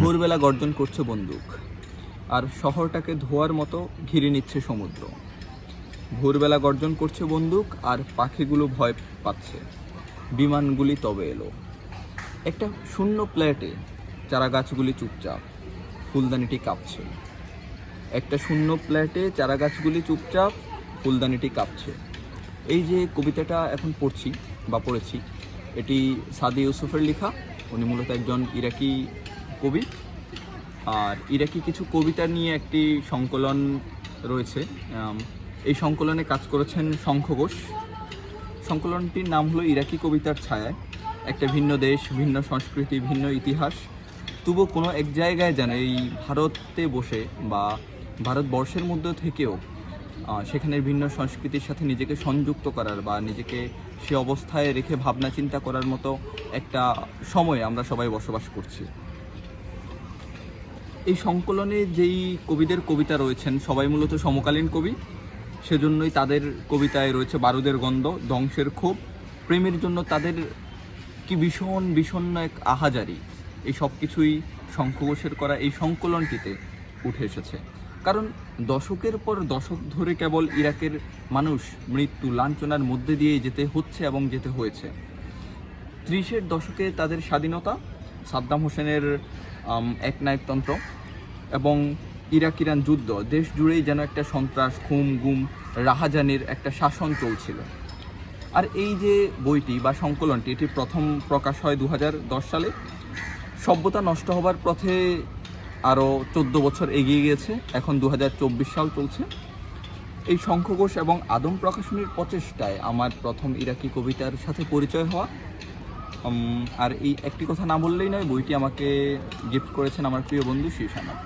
ভোরবেলা গর্জন করছে বন্দুক, আর শহরটাকে ধোয়ার মতো ঘিরে নিচ্ছে সমুদ্র। ভোরবেলা গর্জন করছে বন্দুক, আর পাখিগুলো ভয় পাচ্ছে। বিমানগুলি তবে এলো। একটা শূন্য প্লেটে চারা গাছগুলি চুপচাপ, ফুলদানিটি কাঁপছে। একটা শূন্য প্লেটে চারা গাছগুলি চুপচাপ, ফুলদানিটি কাঁপছে। এই যে কবিতাটা এখন পড়ছি বা পড়েছি, এটি সাদি ইউসুফের লেখা। উনি মূলত একজন ইরাকি কবি। আর ইরাকি কিছু কবিতা নিয়ে একটি সংকলন রয়েছে। এই সংকলনে কাজ করেছেন শঙ্খ ঘোষ। সংকলনটির নাম হলো ইরাকি কবিতার ছায়ায় একটা ভিন্ন দেশ, ভিন্ন সংস্কৃতি, ভিন্ন ইতিহাস। তবু কোনো এক জায়গায় যেন এই ভারতে বসে বা ভারতবর্ষের মধ্যে থেকেও সেখানের ভিন্ন সংস্কৃতির সাথে নিজেকে সংযুক্ত করার বা নিজেকে সে অবস্থায় রেখে ভাবনা চিন্তা করার মতো একটা সময়ে আমরা সবাই বসবাস করছি। এই সংকলনে যেই কবিদের কবিতা রয়েছেন, সবাই মূলত সমকালীন কবি, সেজন্যই তাদের কবিতায় রয়েছে বারুদের গন্ধ, ধ্বংসের ক্ষোভ, প্রেমের জন্য তাদের কি ভীষণ বিষণ্ণ এক আহাজারি। এই সব কিছুই শঙ্খ ঘোষের করা এই সংকলনটিতে উঠে এসেছে। কারণ দশকের পর দশক ধরে কেবল ইরাকের মানুষ মৃত্যু লাঞ্ছনার মধ্যে দিয়ে যেতে হচ্ছে এবং যেতে হয়েছে। ত্রিশের দশকে তাদের স্বাধীনতা, সাদ্দাম হোসেনের একনায়কতন্ত্র এবং ইরাক ইরান যুদ্ধ, দেশ জুড়েই যেন একটা সন্ত্রাস খুম গুম, রাহাজানির একটা শাসন চলছিল। আর এই যে বইটি বা সংকলনটি, এটি প্রথম প্রকাশ হয় দু হাজার দশ সালে। সভ্যতা নষ্ট হবার পথে আরও চোদ্দ বছর এগিয়ে গিয়েছে, এখন দু হাজার চব্বিশ সাল চলছে। এই শঙ্খঘোষ এবং আদম প্রকাশনীর প্রচেষ্টায় আমার প্রথম ইরাকি কবিতার সাথে পরিচয় হওয়া। আর এই একটি কথা না বললেই নয়, বইটি আমাকে গিফট করেছেন আমার প্রিয় বন্ধু শীর্ষানাথ